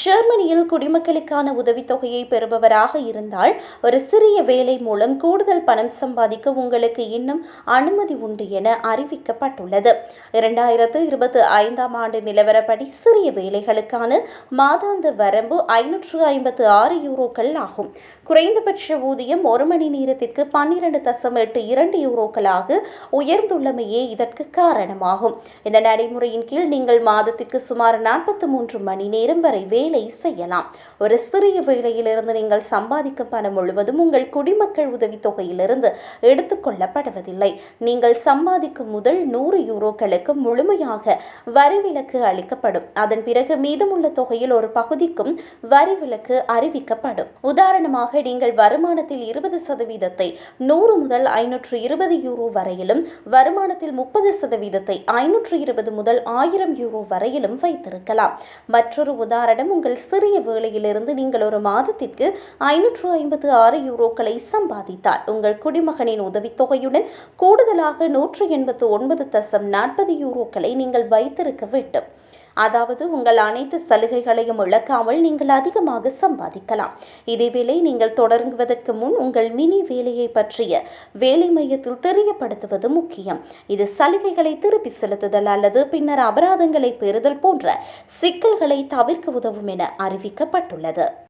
ஜெர்மனியில் குடிமக்களுக்கான உதவித்தொகையை பெறுபவராக இருந்தால் ஒரு சிறிய வேலை மூலம் கூடுதல் பணம் சம்பாதிக்க உங்களுக்கு இன்னும் அனுமதி உண்டு என அறிவிக்கப்பட்டுள்ளது. இரண்டாயிரத்து இருபத்தி ஐந்தாம் ஆண்டு நிலவரப்படி சிறிய வேலைகளுக்கான மாதாந்த வரம்பு ஐநூற்று ஐம்பத்து ஆறு யூரோக்கள் ஆகும். குறைந்தபட்ச ஊதியம் ஒரு மணி நேரத்திற்கு பன்னிரண்டு தசம் எட்டு இரண்டு யூரோக்களாக உயர்ந்துள்ளமையே இதற்கு காரணமாகும். இந்த நடைமுறையின் கீழ் நீங்கள் மாதத்திற்கு சுமார் நாற்பத்தி மூன்று மணி நேரம் வரை வேலை செய்யலாம். ஒரு சிறிய வேலையிலிருந்து நீங்கள் சம்பாதிக்கும் பணம் முழுவதும் உங்கள் குடிமக்கள் உதவித்தொகையிலிருந்து எடுத்துக்கொள்ளப்படுவதில்லை நீங்கள் சம்பாதிக்கும் முதல் நூறு யூரோக்களுக்கு முழுமையாக வரி விலக்கு அளிக்கப்படும். அதன் பிறகு மீதமுள்ள தொகையில் ஒரு பகுதிக்கும் வரி விலக்கு அறிவிக்கப்படும். உதாரணமாக நீங்கள் வருமானத்தில் இருபது சதவீதத்தை நூறு முதல் ஐநூற்று இருபது யூரோ வரையிலும் வருமானத்தில் முப்பது சதவீதத்தை ஐநூற்று இருபது முதல் ஆயிரம் யூரோ வரையிலும் வைத்திருக்கலாம். மற்றொரு உதாரணம் உங்கள் சிறிய வேலையிலிருந்து நீங்கள் ஒரு மாதத்திற்கு ஐநூற்று ஐம்பது ஆறு யூரோக்களை சம்பாதித்தால் உங்கள் குடிமகனின் உதவித்தொகையுடன் கூடுதலாக நூற்று எண்பத்து ஒன்பது தசம் நாற்பது யூரோக்களை நீங்கள் வைத்திருக்க வேண்டும். அதாவது உங்கள் அனைத்து சலுகைகளையும் இழக்காமல் நீங்கள் அதிகமாக சம்பாதிக்கலாம். இதேவேளை நீங்கள் தொடங்குவதற்கு முன் உங்கள் மினி வேலையை பற்றிய வேலை மையத்தில் தெரியப்படுத்துவது முக்கியம். இது சலுகைகளை திருப்பி செலுத்துதல் அல்லது பின்னர் அபராதங்களை பெறுதல் போன்ற சிக்கல்களை தவிர்க்க உதவும் என அறிவிக்கப்பட்டுள்ளது.